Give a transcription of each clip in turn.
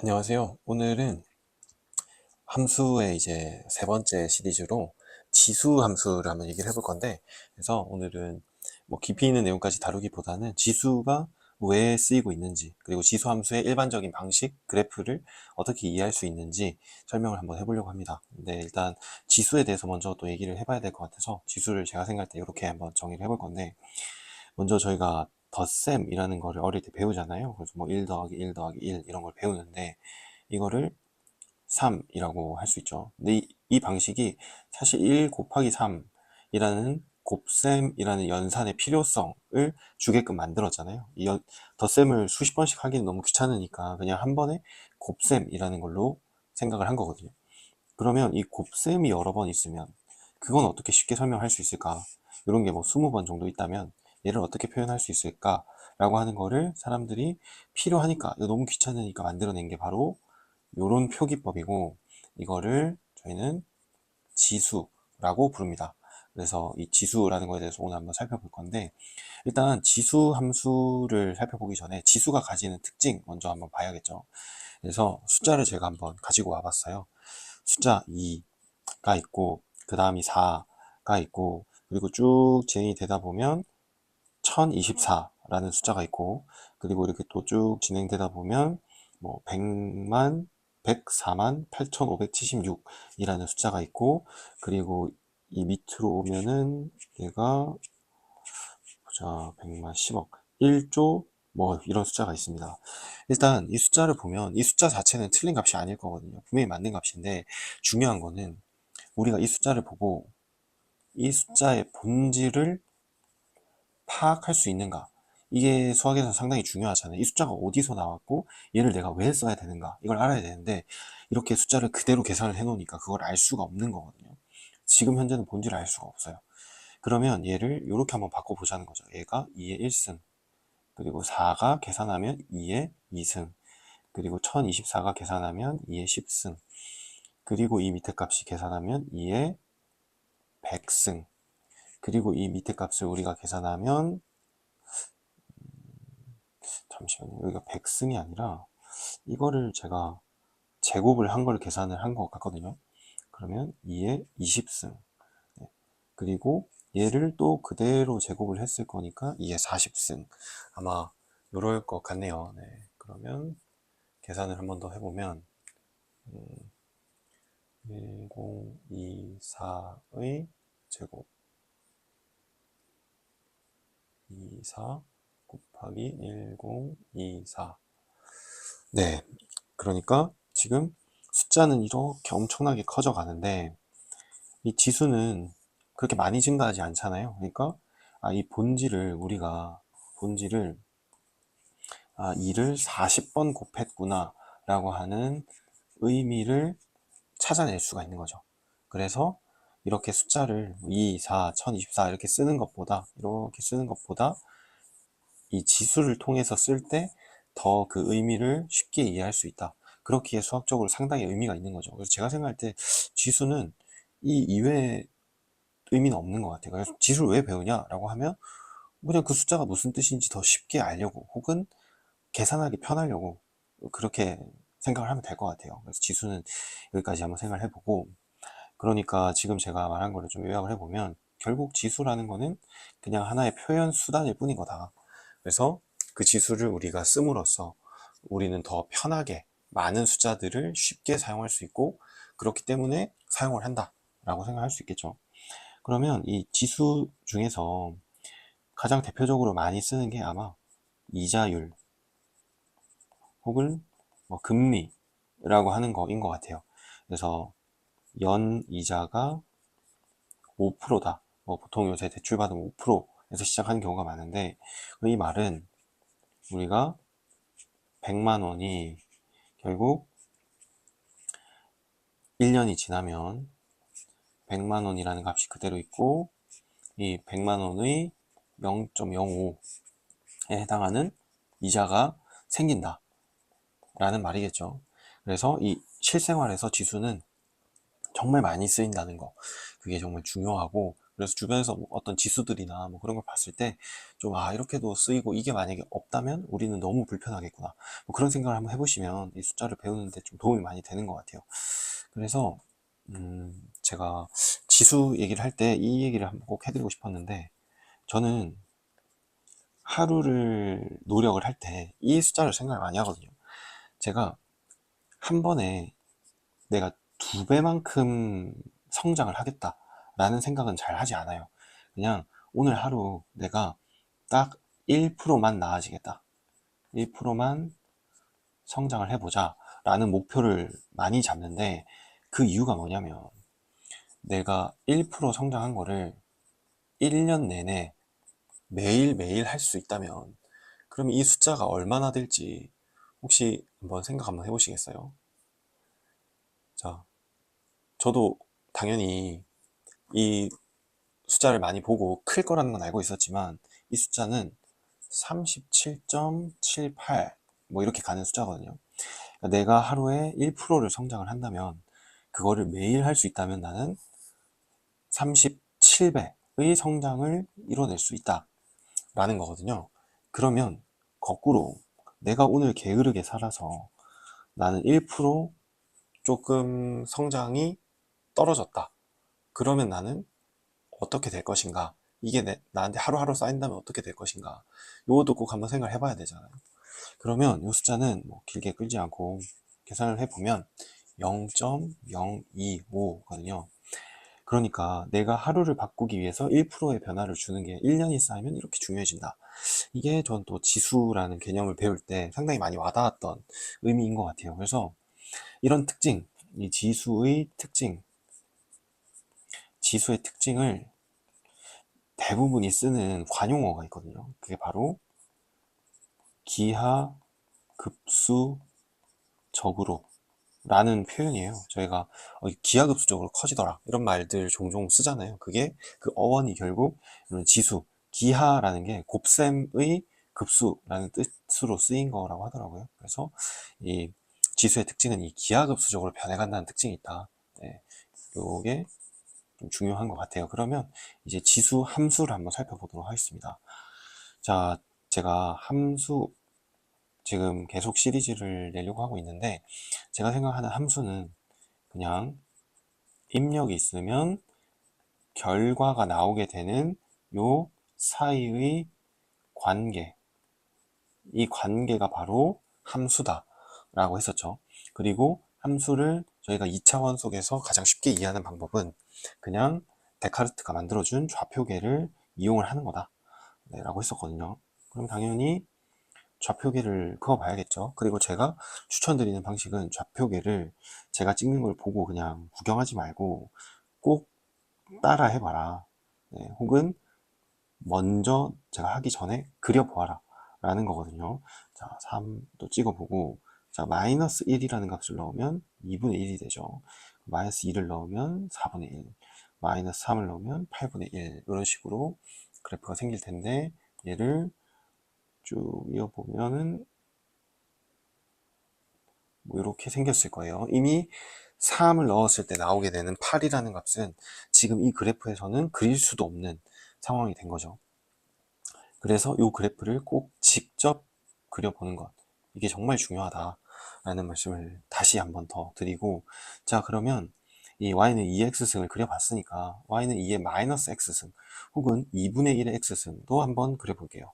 안녕하세요. 오늘은 함수의 이제 세 번째 시리즈로 지수 함수를 한번 얘기를 해볼 건데, 그래서 오늘은 뭐 깊이 있는 내용까지 다루기보다는 지수가 왜 쓰이고 있는지, 그리고 지수 함수의 일반적인 방식, 그래프를 어떻게 이해할 수 있는지 설명을 한번 해보려고 합니다. 근데 일단 지수에 대해서 먼저 또 얘기를 해봐야 될 것 같아서 지수를 제가 생각할 때 이렇게 한번 정의를 해볼 건데, 먼저 저희가 덧셈이라는 거를 어릴 때 배우잖아요. 그래서 뭐 1 더하기 1 더하기 1 이런 걸 배우는데 이거를 3이라고 할 수 있죠. 근데 이, 이 방식이 사실 1 곱하기 3이라는 곱셈이라는 연산의 필요성을 주게끔 만들었잖아요. 이 연- 덧셈을 수십 번씩 하기는 너무 귀찮으니까 그냥 한 번에 곱셈이라는 걸로 생각을 한 거거든요. 그러면 이 곱셈이 여러 번 있으면 그건 어떻게 쉽게 설명할 수 있을까? 이런 게 뭐 20번 정도 있다면 얘를 어떻게 표현할 수 있을까? 라고 하는 거를 사람들이 필요하니까, 너무 귀찮으니까 만들어낸 게 바로 요런 표기법이고, 이거를 저희는 지수라고 부릅니다. 그래서 이 지수라는 거에 대해서 오늘 한번 살펴볼 건데, 일단 지수 함수를 살펴보기 전에 지수가 가지는 특징 먼저 한번 봐야겠죠. 그래서 숫자를 제가 한번 가지고 와봤어요. 숫자 2가 있고, 그 다음이 4가 있고, 그리고 쭉 진행이 되다 보면 1024라는 숫자가 있고, 그리고 이렇게 또 쭉 진행되다 보면, 뭐, 100만, 104만 8576이라는 숫자가 있고, 그리고 이 밑으로 오면은, 얘가, 보자, 100만, 10억, 1조, 뭐, 이런 숫자가 있습니다. 일단, 이 숫자를 보면, 이 숫자 자체는 틀린 값이 아닐 거거든요. 분명히 맞는 값인데, 중요한 거는, 우리가 이 숫자를 보고, 이 숫자의 본질을 파악할 수 있는가? 이게 수학에서 상당히 중요하잖아요. 이 숫자가 어디서 나왔고, 얘를 내가 왜 써야 되는가? 이걸 알아야 되는데, 이렇게 숫자를 그대로 계산을 해 놓으니까 그걸 알 수가 없는 거거든요. 지금 현재는 본질을 알 수가 없어요. 그러면 얘를 이렇게 한번 바꿔보자는 거죠. 얘가 2의 1승, 그리고 4가 계산하면 2의 2승, 그리고 1024가 계산하면 2의 10승, 그리고 이 밑에 값이 계산하면 2의 100승, 그리고 이 밑에 값을 우리가 계산하면 잠시만요. 여기가 100승이 아니라 이거를 제가 제곱을 한 걸 계산을 한 것 같거든요. 그러면 2에 20승. 그리고 얘를 또 그대로 제곱을 했을 거니까 2에 40승. 아마 이럴 것 같네요. 네. 그러면 계산을 한 번 더 해보면 음, 1024의 제곱 24 곱하기 1024 네, 그러니까 지금 숫자는 이렇게 엄청나게 커져 가는데 이 지수는 그렇게 많이 증가하지 않잖아요. 그러니까 아, 이 본질을 우리가 본질을 아, 2를 40번 곱했구나 라고 하는 의미를 찾아낼 수가 있는 거죠. 그래서 이렇게 숫자를 2, 4, 1024 이렇게 쓰는 것보다 이렇게 쓰는 것보다 이 지수를 통해서 쓸 때 더 그 의미를 쉽게 이해할 수 있다. 그렇기에 수학적으로 상당히 의미가 있는 거죠. 그래서 제가 생각할 때 지수는 이 이외에 의미는 없는 것 같아요. 그래서 지수를 왜 배우냐라고 하면 그냥 그 숫자가 무슨 뜻인지 더 쉽게 알려고 혹은 계산하기 편하려고 그렇게 생각을 하면 될 것 같아요. 그래서 지수는 여기까지 한번 생각을 해보고 그러니까 지금 제가 말한 거를 좀 요약을 해보면 결국 지수라는 거는 그냥 하나의 표현 수단일 뿐인 거다. 그래서 그 지수를 우리가 씀으로써 우리는 더 편하게 많은 숫자들을 쉽게 사용할 수 있고 그렇기 때문에 사용을 한다라고 생각할 수 있겠죠. 그러면 이 지수 중에서 가장 대표적으로 많이 쓰는 게 아마 이자율 혹은 뭐 금리라고 하는 거인 것 같아요. 그래서 연 이자가 5%다. 뭐 보통 요새 대출 받으면 5%에서 시작하는 경우가 많은데 이 말은 우리가 100만 원이 결국 1년이 지나면 100만 원이라는 값이 그대로 있고 이 100만 원의 0.05에 해당하는 이자가 생긴다 라는 말이겠죠. 그래서 이 실생활에서 지수는 정말 많이 쓰인다는 거. 그게 정말 중요하고 그래서 주변에서 뭐 어떤 지수들이나 뭐 그런 걸 봤을 때 좀 아 이렇게도 쓰이고 이게 만약에 없다면 우리는 너무 불편하겠구나. 뭐 그런 생각을 한번 해보시면 이 숫자를 배우는데 좀 도움이 많이 되는 것 같아요. 그래서 음 제가 지수 얘기를 할 때 이 얘기를 한번 꼭 해드리고 싶었는데 저는 하루를 노력을 할 때 이 숫자를 생각을 많이 하거든요. 제가 한 번에 내가 두 배만큼 성장을 하겠다라는 생각은 잘 하지 않아요. 그냥 오늘 하루 내가 딱 1%만 나아지겠다. 1%만 성장을 해보자. 라는 목표를 많이 잡는데 그 이유가 뭐냐면 내가 1% 성장한 거를 1년 내내 매일매일 할 수 있다면 그럼 이 숫자가 얼마나 될지 혹시 한번 생각 한번 해보시겠어요? 자, 저도 당연히 이 숫자를 많이 보고 클 거라는 건 알고 있었지만 이 숫자는 37.78 뭐 이렇게 가는 숫자거든요. 그러니까 내가 하루에 1%를 성장을 한다면 그거를 매일 할 수 있다면 나는 37배의 성장을 이뤄낼 수 있다 라는 거거든요. 그러면 거꾸로 내가 오늘 게으르게 살아서 나는 1% 조금 성장이 떨어졌다. 그러면 나는 어떻게 될 것인가? 이게 내, 나한테 하루하루 쌓인다면 어떻게 될 것인가? 요것도 꼭 한번 생각을 해봐야 되잖아요. 그러면 이 숫자는 뭐 길게 끌지 않고 계산을 해보면 0.025거든요. 그러니까 내가 하루를 바꾸기 위해서 1%의 변화를 주는 게 1년이 쌓이면 이렇게 중요해진다. 이게 전 또 지수라는 개념을 배울 때 상당히 많이 와닿았던 의미인 것 같아요. 그래서 이런 특징, 이 지수의 특징, 지수의 특징을 대부분이 쓰는 관용어가 있거든요. 그게 바로 기하, 급수, 적으로 라는 표현이에요. 저희가 어, 기하급수적으로 커지더라 이런 말들 종종 쓰잖아요. 그게 그 어원이 결국 이런 지수, 기하라는 게 곱셈의 급수라는 뜻으로 쓰인 거라고 하더라고요. 그래서 이 지수의 특징은 이 기하급수적으로 변해간다는 특징이 있다. 네, 요게 좀 중요한 것 같아요. 그러면 이제 지수 함수를 한번 살펴보도록 하겠습니다. 자, 제가 함수 지금 계속 시리즈를 내려고 하고 있는데 제가 생각하는 함수는 그냥 입력이 있으면 결과가 나오게 되는 요 사이의 관계 이 관계가 바로 함수다 라고 했었죠 그리고 함수를 저희가 2차원 속에서 가장 쉽게 이해하는 방법은 그냥 데카르트가 만들어준 좌표계를 이용을 하는 거다. 네, 라고 했었거든요. 그럼 당연히 좌표계를 그어봐야겠죠. 그리고 제가 추천드리는 방식은 좌표계를 제가 찍는 걸 보고 그냥 구경하지 말고 꼭 따라 해봐라. 네, 혹은 먼저 제가 하기 전에 그려보아라 라는 거거든요. 자 3도 찍어보고 자 마이너스 1이라는 값을 넣으면 2분의 1이 되죠. 마이너스 2를 넣으면 4분의 1 마이너스 3을 넣으면 8분의 1 이런 식으로 그래프가 생길 텐데 얘를 쭉 이어보면은 뭐 이렇게 생겼을 거예요. 이미 3을 넣었을 때 나오게 되는 8이라는 값은 지금 이 그래프에서는 그릴 수도 없는 상황이 된 거죠. 그래서 이 그래프를 꼭 직접 그려보는 것 이게 정말 중요하다라는 말씀을 다시 한 번 더 드리고 자 그러면 이 y는 2x승을 그려봤으니까 y는 2의 마이너스 x승 혹은 2분의 1의 x승도 한번 그려볼게요.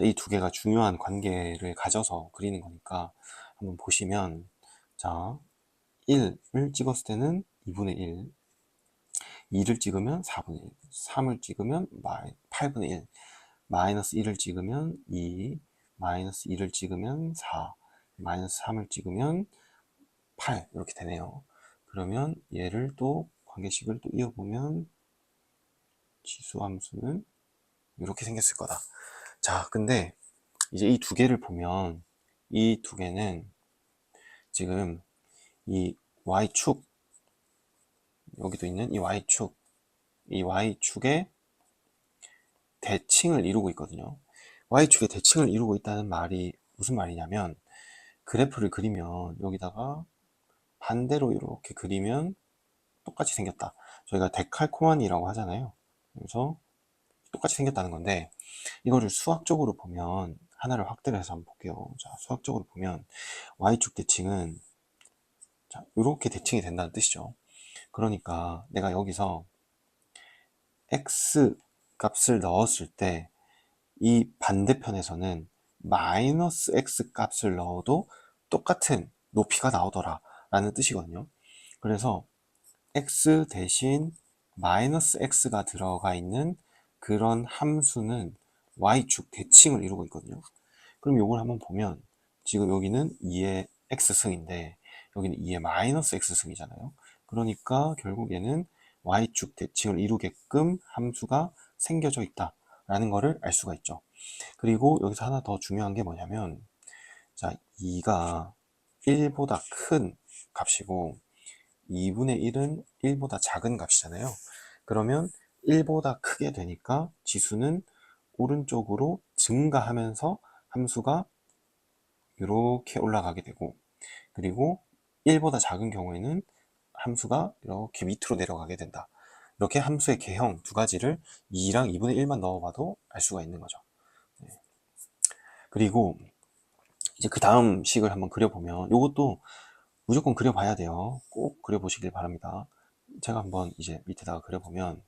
이 두 개가 중요한 관계를 가져서 그리는 거니까 한번 보시면 자 1을 찍었을 때는 2분의 1 2를 찍으면 4분의 1, 3을 찍으면 8분의 1, 마이너스 1을 찍으면 2, 마이너스 2를 찍으면 4, 마이너스 3을 찍으면 8 이렇게 되네요. 그러면 얘를 또 관계식을 또 이어보면 지수함수는 이렇게 생겼을 거다. 자, 근데 이제 이 두 개를 보면 이 두 개는 지금 이 y축 여기도 있는 이 y축 이 y축의 대칭을 이루고 있거든요 y축의 대칭을 이루고 있다는 말이 무슨 말이냐면 그래프를 그리면 여기다가 반대로 이렇게 그리면 똑같이 생겼다. 저희가 데칼코마니라고 하잖아요. 그래서 똑같이 생겼다는 건데 이거를 수학적으로 보면 하나를 확대를 해서 한번 볼게요. 자, 수학적으로 보면 y축 대칭은 자, 이렇게 대칭이 된다는 뜻이죠. 그러니까 내가 여기서 x 값을 넣었을 때 이 반대편에서는 마이너스 x 값을 넣어도 똑같은 높이가 나오더라 라는 뜻이거든요. 그래서 x 대신 마이너스 x가 들어가 있는 그런 함수는 y축 대칭을 이루고 있거든요. 그럼 이걸 한번 보면 지금 여기는 2의 x승인데 여기는 2의 마이너스 x승이잖아요. 그러니까 결국 얘는 y축 대칭을 이루게끔 함수가 생겨져 있다 라는 것을 알 수가 있죠. 그리고 여기서 하나 더 중요한 게 뭐냐면 자 2가 1보다 큰 값이고 2분의 1은 1보다 작은 값이잖아요. 그러면 1보다 크게 되니까 지수는 오른쪽으로 증가하면서 함수가 이렇게 올라가게 되고 그리고 1보다 작은 경우에는 함수가 이렇게 밑으로 내려가게 된다. 이렇게 함수의 개형 두 가지를 2랑 2분의 1만 넣어봐도 알 수가 있는 거죠. 네. 그리고 이제 그 다음 식을 한번 그려보면 이것도 무조건 그려봐야 돼요. 꼭 그려보시길 바랍니다. 제가 한번 이제 밑에다가 그려보면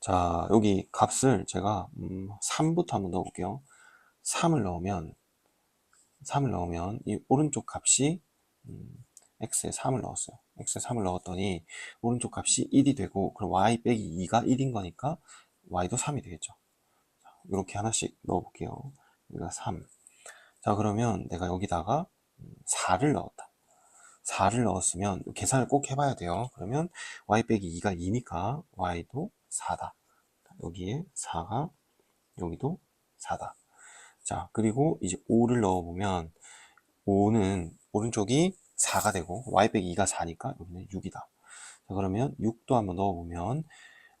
자 여기 값을 제가 음, 3부터 한번 넣어볼게요. 3을 넣으면 3을 넣으면 이 오른쪽 값이 음, x에 3을 넣었어요. X에 3을 넣었더니 오른쪽 값이 1이 되고 그럼 y 빼기 2가 1인 거니까 y도 3이 되겠죠. 이렇게 하나씩 넣어볼게요. 여기가 3. 자 그러면 내가 여기다가 4를 넣었다. 4를 넣었으면 계산을 꼭 해봐야 돼요. 그러면 y 빼기 2가 2니까 y도 4다. 여기에 4가 여기도 4다. 자 그리고 이제 5를 넣어보면 5는 오른쪽이 4가 되고 y 빼기 2가 4니까 여기는 6이다. 자 그러면 6도 한번 넣어보면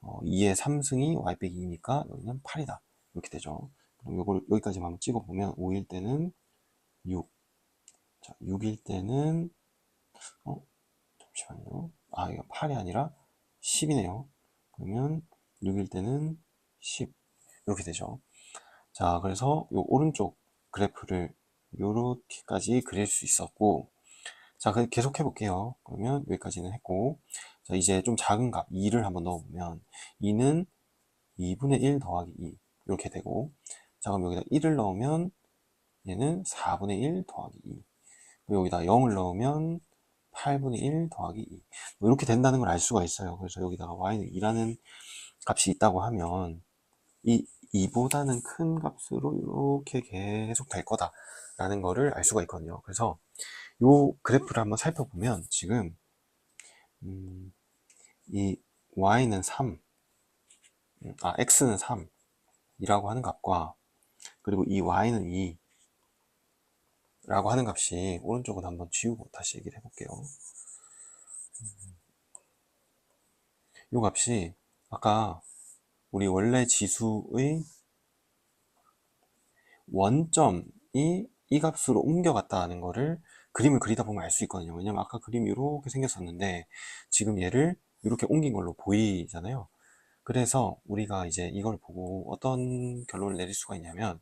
어, 2의 3승이 y 빼기 2니까 여기는 8이다. 이렇게 되죠. 그럼 요걸 여기까지만 한번 찍어보면 5일 때는 6 자, 6일 때는 어? 잠시만요. 아, 이거 8이 아니라 10이네요. 그러면 6일 때는 10 이렇게 되죠. 자, 그래서 요 오른쪽 그래프를 요렇게까지 그릴 수 있었고 자, 그럼 계속 해볼게요. 그러면 여기까지는 했고 자, 이제 좀 작은 값 2를 한번 넣어보면 2는 2분의 1 더하기 2 이렇게 되고 자, 그럼 여기다 1을 넣으면 얘는 4분의 1 더하기 2 여기다 0을 넣으면 8분의 1 더하기 2 뭐 이렇게 된다는 걸 알 수가 있어요. 그래서 여기다가 y는 2라는 값이 있다고 하면 이 2보다는 큰 값으로 이렇게 계속 될 거다 라는 거를 알 수가 있거든요. 그래서 이 그래프를 한번 살펴보면 지금 음, 이 y는 3, 음, 아 x는 3 이라고 하는 값과 그리고 이 y는 2 라고 하는 값이 오른쪽은 한번 지우고 다시 얘기를 해볼게요. 이 값이 아까 우리 원래 지수의 원점이 이 값으로 옮겨갔다는 거를 그림을 그리다 보면 알 수 있거든요. 왜냐면 아까 그림이 이렇게 생겼었는데 지금 얘를 이렇게 옮긴 걸로 보이잖아요. 그래서 우리가 이제 이걸 보고 어떤 결론을 내릴 수가 있냐면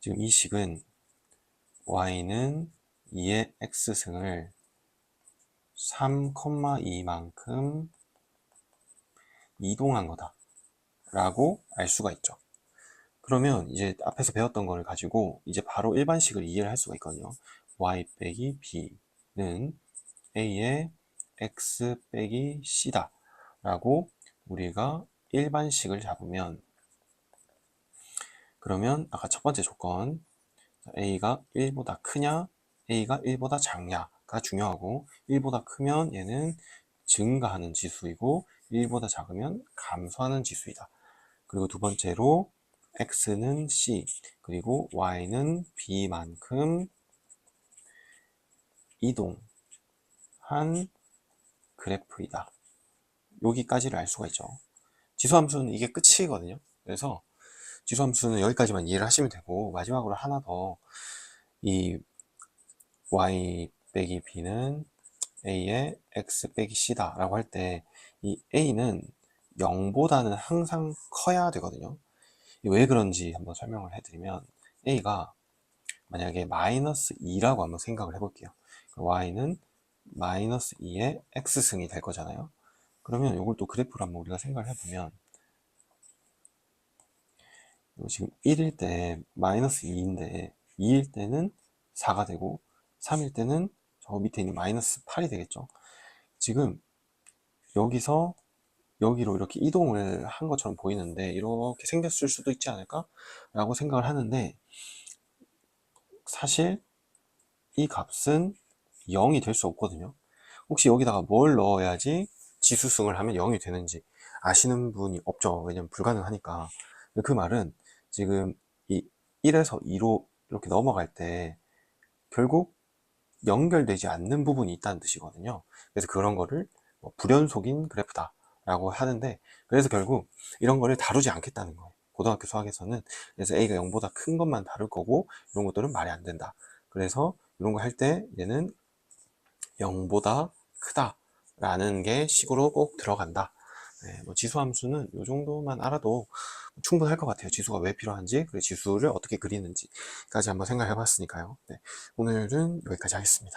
지금 이 식은 y는 2의 x승을 3,2만큼 이동한 거다 라고 알 수가 있죠 그러면 이제 앞에서 배웠던 거를 가지고 이제 바로 일반식을 이해를 할 수가 있거든요 y 빼기 b는 a의 x 빼기 c다 라고 우리가 일반식을 잡으면 그러면 아까 첫 번째 조건 a가 1보다 크냐 a가 1보다 작냐가 중요하고 1보다 크면 얘는 증가하는 지수이고 1보다 작으면 감소하는 지수이다. 그리고 두 번째로 x는 c 그리고 y는 b만큼 이동한 그래프이다. 여기까지를 알 수가 있죠. 지수함수는 이게 끝이거든요. 그래서 지수함수는 여기까지만 이해를 하시면 되고 마지막으로 하나 더 이 y 빼기 b는 a의 x 빼기 c다 라고 할 때 이 a는 0보다는 항상 커야 되거든요. 왜 그런지 한번 설명을 해드리면 a가 만약에 마이너스 2라고 한번 생각을 해볼게요. Y는 마이너스 2의 x승이 될 거잖아요. 그러면 이걸 또 그래프로 한번 우리가 생각을 해보면 지금 1일 때 마이너스 2인데 2일 때는 4가 되고 3일 때는 저 밑에 있는 마이너스 8이 되겠죠. 지금 여기서 여기로 이렇게 이동을 한 것처럼 보이는데 이렇게 생겼을 수도 있지 않을까? 라고 생각을 하는데 사실 이 값은 0이 될 수 없거든요. 혹시 여기다가 뭘 넣어야지 지수승을 하면 0이 되는지 아시는 분이 없죠. 왜냐면 불가능하니까. 그 말은 지금 이 1에서 2로 이렇게 넘어갈 때 결국 연결되지 않는 부분이 있다는 뜻이거든요. 그래서 그런 거를 뭐 불연속인 그래프다 라고 하는데 그래서 결국 이런 거를 다루지 않겠다는 거예요. 고등학교 수학에서는 그래서 A가 0보다 큰 것만 다룰 거고 이런 것들은 말이 안 된다. 그래서 이런 거 할 때 얘는 0보다 크다 라는 게 식으로 꼭 들어간다. 네, 뭐 지수함수는 이 정도만 알아도 충분할 것 같아요. 지수가 왜 필요한지, 그리고 지수를 어떻게 그리는지까지 한번 생각해 봤으니까요. 네, 오늘은 여기까지 하겠습니다.